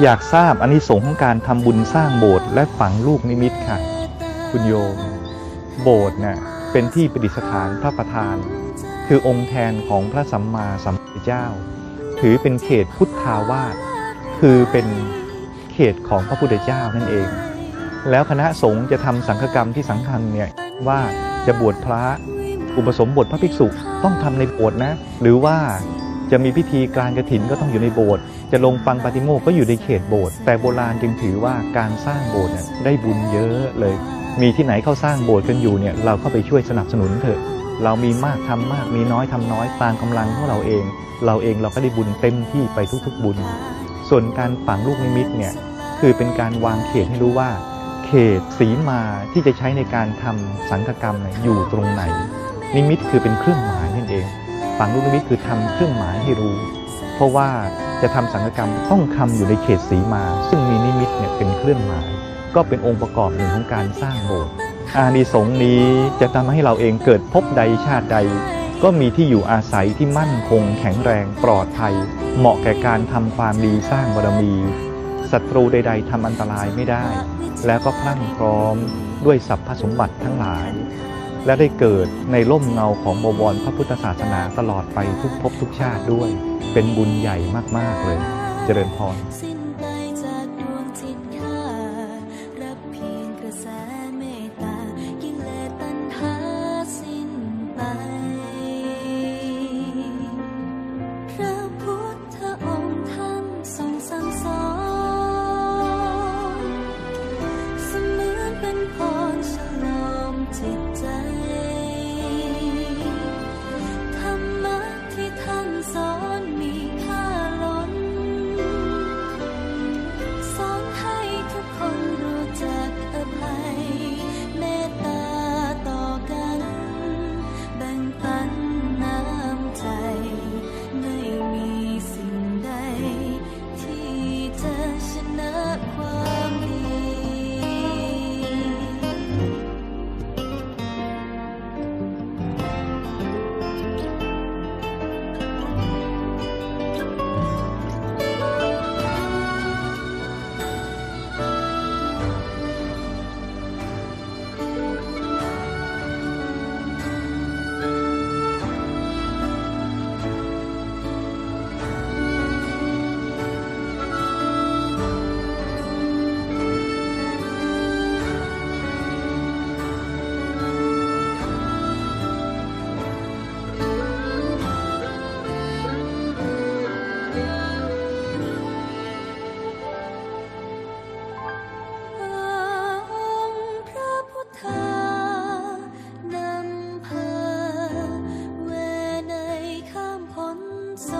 อยากทราบอานิสงส์ของการทำบุญสร้างโบสถ์และฝังลูกนิมิตค่ะ คุณโยม โบสถ์เนี่ยเป็นที่ประดิษฐานพระประธาน คือองค์แทนของพระสัมมาสัมพุทธเจ้า ถือเป็นเขตพุทธาวาสคือเป็นเขตของพระพุทธเจ้านั่นเอง แล้วคณะสงฆ์จะทำสังฆกรรมที่สังคัญเนี่ยว่าจะบวชพระอุปสมบทพระภิกษุต้องทำในโบสถ์นะ หรือว่าจะมีพิธีการกระถินก็ต้องอยู่ในโบสถ์ จะลงฟังปาติโมกข์ก็อยู่ในเขตโบสถ์แต่โบราณจึงถือว่าการสร้างโบสถ์ได้บุญเยอะเลย มีที่ไหนเขาสร้างโบสถ์กันอยู่เนี่ยเราเข้าไปช่วยสนับสนุนเถอะ เรามีมากทำมากมีน้อยทำน้อยตามกำลังของเราเอง เราเองเราก็ได้บุญเต็มที่ไปทุกๆบุญ ส่วนการฝังลูกนิมิตเนี่ยคือเป็นการวางเขตให้รู้ว่า เขตสีมาที่จะใช้ในการทำสังฆกรรมอยู่ตรงไหน นิมิตคือเป็นเครื่องหมายนั่นเองฝังลูกนิมิตคือทำเครื่องหมายให้รู้ ราะว่าจะทำสังฆกรรมต้องทำอยู่ในเขตสีมา ซึ่งมีนิมิตเนี่ยเป็นเครื่องหมาย ก็เป็นองค์ประกอบหนึ่งของการสร้างโบสถ์อานิสงส์นี้จะทำให้เราเองเกิดพบใดชาติใด ก็มีที่อยู่อาศัยที่มั่นคง แข็งแรงปลอดภัย เหมาะแก่การทำความดีสร้างบารมีศัตรูใด ๆทำอันตรายไม่ได้ แล้วก็พลั่งพร้อมด้วยสรรพสมบัติทั้งหลาย และได้เกิดในร่มเงาของบวรพระพุทธศาสนาตลอดไปทุกภพทุกชาติด้วย เป็นบุญใหญ่มาก ๆ เลย เจริญพร